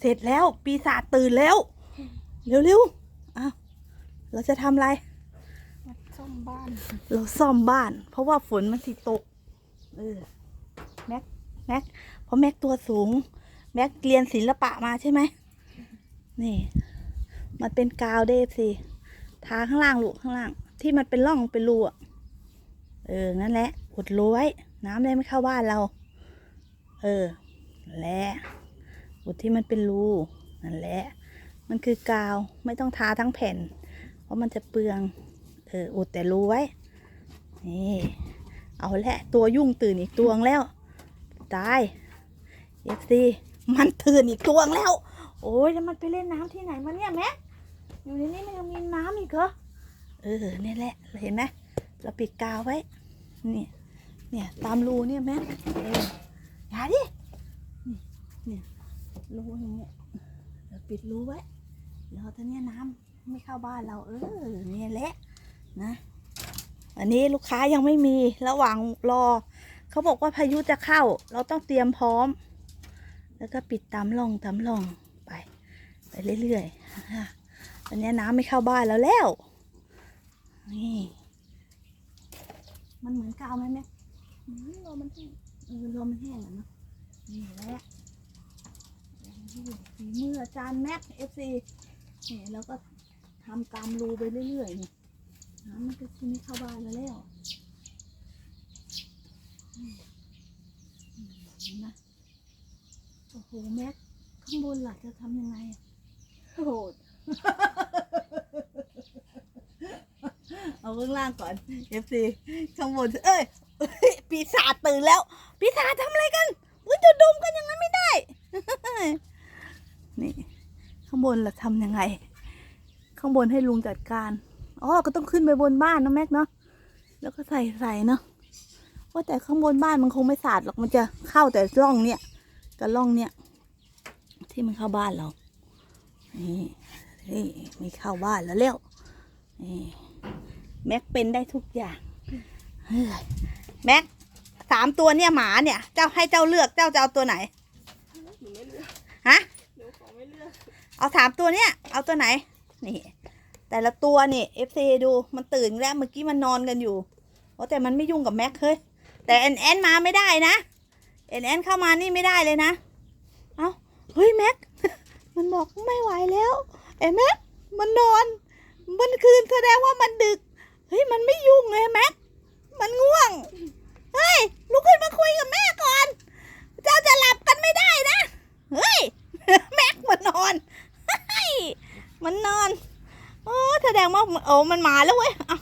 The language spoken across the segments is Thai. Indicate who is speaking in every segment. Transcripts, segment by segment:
Speaker 1: เสร็จแล้ว ปีศาจตื่นแล้ว เร็วๆอ้าวเราจะทำอะไร
Speaker 2: มาซ่อมบ้าน
Speaker 1: เราซ่อมบ้าน เพราะว่าฝนมันสิตก เออ แม็ก แม็ก เพราะแม็กตัวสูง แม็กเรียนศิลปะมาใช่ไหม นี่ มันเป็นกาวเดฟสิทาข้างล่างลูกข้างล่าง ที่มันเป็นร่องเป็นรูอะเออ นั่นแหละกดรั้วไว้ น้ำได้ไม่เข้าบ้านเรา เออนั่นแหละ กดที่มันเป็นรูนั่นแหละ มันคือกาวไม่ต้องทาทั้งแผ่น เพราะมันจะเปลืองเอออุดแต่รูไว้ นี่เอาแหละตัวยุ่งตื่นอีกตัวงแล้ว ตายเอฟซีมันตื่นอีกตัวงแล้ว โอ้ยแล้วมันไปเล่นน้ำที่ไหนมาเนี่ยแม่อยู่ในนี้มันยังมีน้ำอีกเหรอเออเนี่ยแหละเห็นไหมเราปิดกาวไว้นี่เนี่ยตามรูเนี่ยแม่เอออย่าดิเนี่ย รูอย่างเงี้ยเราปิดรูไว้แล้วทีเนี้ยน้ำไม่เข้าบ้านเรา เออเนี่ยแหละนะ อันนี้ลูกค้ายังไม่มีระหว่างรอ เขาบอกว่าพายุจะเข้า เราต้องเตรียมพร้อม แล้วก็ปิดตามร่องตามร่องไป ไปเรื่อยๆอันนี้น้ำไม่เข้าบ้านแล้วแล้ว นี่ มันเหมือนกาวไหมแม่ลมมันแห้งเออลมมันแห้งอะเนาะนี่แหละ ฝีมืออาจารย์แม็กเอฟซีนี่แล้วก็ทำตามรูไปเรื่อยๆนี่น้ำมันก็ชิไม่เข้าบ้านแล้วแล้วนไหมโอ้โหแม็กข้างบนหลักจะทำยังไง
Speaker 2: โหด
Speaker 1: เอาข้างล่างก่อน FC ข้างบนเอ้ยเอ้ยปีศาจตื่นแล้ว ปีศาจทำอะไรกันอุ้ยจะดมกันอย่างนั้นไม่ได้ นี่ ข้างบนล่ะทำยังไง ข้างบนให้ลุงจัดการอ๋อก็ต้องขึ้นไปบนบ้านนะแม็กเนาะแล้วก็ใส่ใส่เนาะว่าแต่ข้างบนบ้านมันคงไม่สาดหรอกมันจะเข้าแต่ร่องเนี่ยกับร่องเนี่ยที่มันเข้าบ้านเรานี่นี่มีเข้าบ้านแล้วเร็วนี่แม็กเป็นได้ทุกอย่างแม็กสามตัวเนี่ยหมาเนี่ย เจ้าให้เจ้าเลือกเจ้าจะเอาตัวไหนฮะ
Speaker 2: หนูขอไม่เลือก
Speaker 1: เอาสามตัวเนี่ยเอาตัวไหน นี่ แต่ละตัวนี่เอฟซีดูมันตื่นแล้วเมื่อกี้มันนอนกันอยู่โอ้แต่มันไม่ยุ่งกับแม็กเฮ้ยแต่แอนแอนมาไม่ได้นะแอนแอนเข้ามานี่ไม่ได้เลยนะ เอาเฮ้ยแม็กมันบอกไม่ไหวแล้วไอ้แม็กมันนอน มันคืนแสดงว่ามันดึก เฮ้ยมันไม่ยุ่งเลยแม็กมันง่วง เฮ้ยลุกขึ้นมาคุยกับแม่ก่อน เจ้าจะหลับกันไม่ได้นะ เฮ้ย แม็กมันนอน เฮ้ยมันนอน โอ้แสดงว่า โอ้มันมาแล้วเว้ยเอา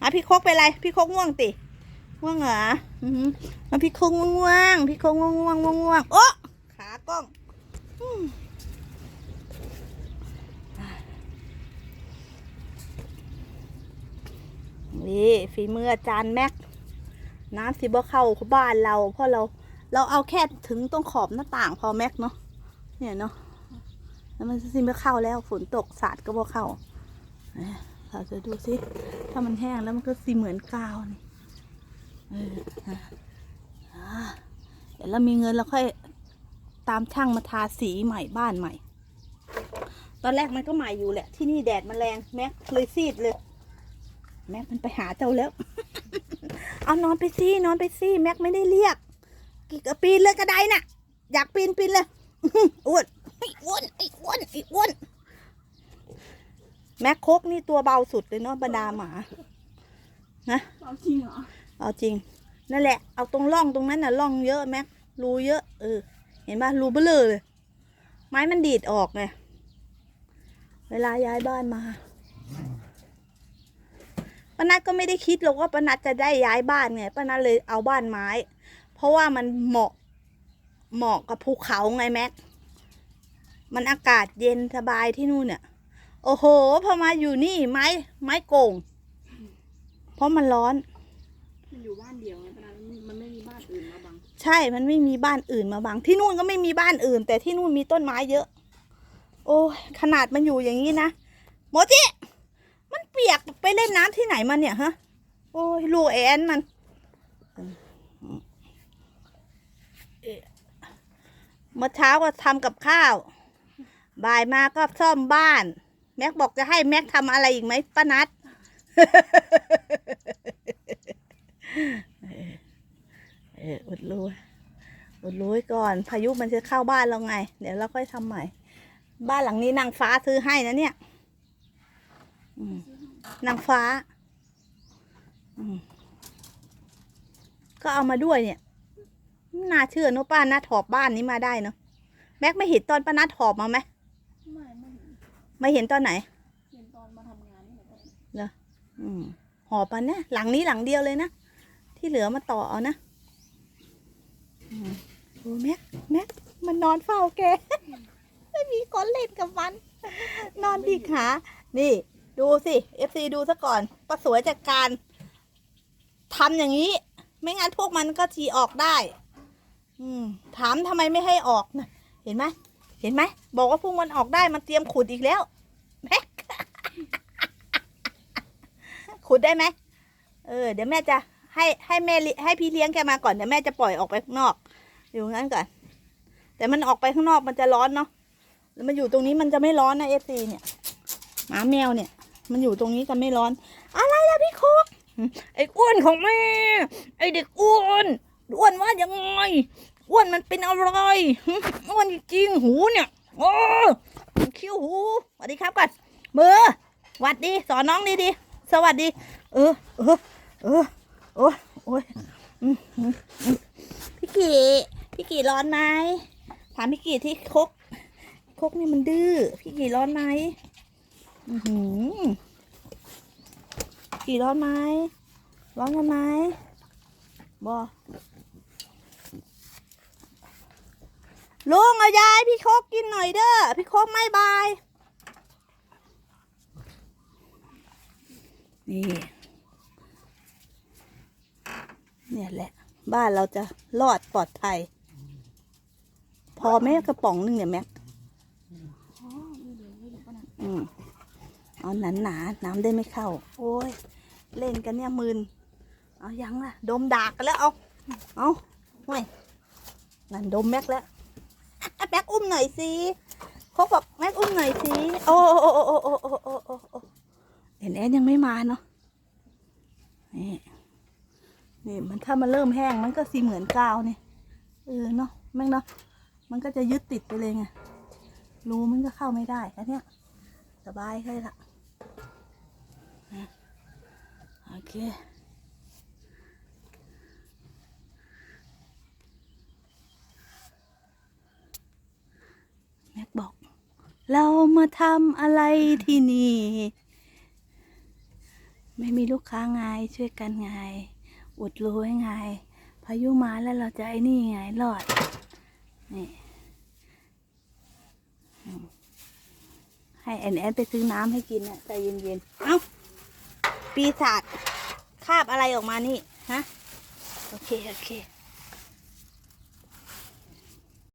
Speaker 1: อะพี่โคกเป็นไร พี่โคกง่วงติง่วงเหรออือหือเอาพี่โคกง่วงพี่โคกง่วงง่วงง่วงง่วงโอ้ขากล้องนี่ฝีมืออาจารย์แม็ก น้ำสิบ่เข้าบ้านเรา เพราะเราเราเอาแค่ถึงตรงขอบหน้าต่างพอแม็กเนาะเนี่ยเนาะแล้วมันสิไม่เข้าแล้วฝนตกสาดก็บ่เข้า เราจะดูสิถ้ามันแห้งแล้วมันก็สิเหมือนกาวนี่เอออะอ่าเดี๋ยวเรามีเงินเราค่อยตามช่างมาทาสีใหม่บ้านใหม่ ตอนแรกมันก็ใหม่อยู่แหละ ที่นี่แดดมันแรงแม็กเลยซีดเลย แม็กมันไปหาเจ้าแล้ว เอานอนไปสินอนไปสิแม็กไม่ได้เรียกกี่กระปีนเลยกระไดน่ะ อยากปีนปีนเลยอ้วนไอ้อ้วนไอ้อ้วนไอ้อ้วน แม็กโคกนี่ตัวเบาสุดเลยเนาะบรรดาหมา
Speaker 2: เอาจริงเหรอ
Speaker 1: เอาจริง นั่นแหละ เอาตรงร่องตรงนั้นน่ะร่องเยอะแม็กรูเยอะเออ เห็นป่ะรูเบลอเลย ไม้มันดีดออกไง เวลาย้ายบ้านมาป้านัทก็ไม่ได้คิดหรอกว่าป้านัทจะได้ย้ายบ้านไงป้านัทเลยเอาบ้านไม้ เพราะว่ามันเหมาะ เหมาะกับภูเขาไงแม็ก มันอากาศเย็นสบายที่นู่นเนี่ย โอ้โห พอมาอยู่นี่ไม้ไม้โก่ง เพราะมันร้อน
Speaker 2: มันอยู่บ้านเดียวไงตอนนั้นมันไม่มีบ้านอื่นมาบัง
Speaker 1: ใช่ มันไม่มีบ้านอื่นมาบัง ที่นู่นก็ไม่มีบ้านอื่น แต่ที่นู่นมีต้นไม้เยอะ โอ้ยขนาดมันอยู่อย่างนี้นะโมจิมันเปียกไปเล่นน้ำที่ไหนมาเนี่ยฮะ โอ้ยลูกแอนมันเอ่อเมื่อเช้าก็ทำกับข้าว บ่ายมาก็ซ่อมบ้าน แม็กบอกจะให้แม็กทำอะไรอีกไหมป้านัดเออเออดรู้อดรู้ก่อน พายุมันจะเข้าบ้านเราไง เดี๋ยวเราค่อยทำใหม่ บ้านหลังนี้นางฟ้าซื้อให้นะเนี่ยนางฟ้าก็เอามาด้วยเนี่ยน่าเชื่อเนอะป้านัดถอบบ้านนี้มาได้เนอะแม็กไม่เห็นตอนป้านัดถอบมาไหม
Speaker 2: เห็น
Speaker 1: ไม่เห็นตอนไหน
Speaker 2: เห็นตอนมาทำงานนี่แหละ
Speaker 1: อืมหอบมันเนี่ยหลังนี้หลังเดียวเลยนะ ที่เหลือมาต่อเอานะอืมโอ้แม็กแม็กมันนอนเฝ้าแก ไม่มีคนเล่นกับมัน นอนดีขา นี่ ดูสิเอฟซีดูซะก่อนป้าสวยจัดการทำอย่างนี้ ไม่งั้นพวกมันก็ทีออกได้ อืมถามทำไมไม่ให้ออกนะเห็นไหม เห็นไหม บอกว่าพวกมันออกได้มันเตรียมขุดอีกแล้วแม็กขุดได้ไหมเออ เดี๋ยวแม่จะให้ให้แม่ให้พี่เลี้ยงแกมาก่อนเดี๋ยวแม่จะปล่อยออกไปข้างนอก อยู่งั้นก่อน แต่มันออกไปข้างนอกมันจะร้อนเนาะแล้วมันอยู่ตรงนี้มันจะไม่ร้อนนะเอฟซีเนี่ยหมาแมวเนี่ย มันอยู่ตรงนี้จะไม่ร้อน อะไรล่ะพี่โคกไอ้อ้วนของแม่ ไอ้เด็กอ้วนอ้วนว่ายังไง อ้วนมันเป็นอะไรหึอ้วนจริงหูเนี่ยโอ้คิ้วหูสวัสดีครับก่อนมือหวัดดีสอนน้องดีดีสวัสดี เออเออเออโอ้ยโอ้ยพี่กี่พี่กี่ร้อนไหมถามพี่กี่ที่คกคกนี่มันดื้อพี่กี่ร้อนไหมอือหือกี่ร้อนไหมร้อนกันไหมบอ ลุงเอายายพี่โคกกินหน่อยเด้อพี่โคกไม่บาย นี่ เนี่ยแหละ บ้านเราจะรอดปลอดภัย พอแม่กระป๋องนึงเนี่ยแม็ก
Speaker 2: อื
Speaker 1: มเอาหนาหนาๆน้ำได้ไม่เข้า โอ้ย เล่นกันเนี่ยมืนเอายังล่ะ ดมดากกันแล้วเอาเอาห่วยนั่นดมแม็กแล้ว แม็กอุ้มหน่อยสิเขาบอกแม็กอุ้มหน่อยสิโอ้โอ้โอ้โอ้โอ้โอ้โอ้โอ้โอ้เห็นแอนยังไม่มาเนาะนี่นี่มันถ้ามันเริ่มแห้งมันก็สีเหมือนกาวนี่เออเนาะแม่งเนาะมันก็จะยึดติดไปเลยไงรูมันก็เข้าไม่ได้แค่เนี้ยสบายเลยละโอเค แม็กบอก เรามาทำอะไรที่นี่ ไม่มีลูกค้าไงช่วยกันไง อุดรูให้ไง พายุมาแล้วเราจะไอ้นี่ไงรอด นี่ให้แอนแอนไปซื้อน้ำให้กินนะใจเย็นๆ เอ้า ปีศาจคาบอะไรออกมานี่ ฮะ โอเค โอเค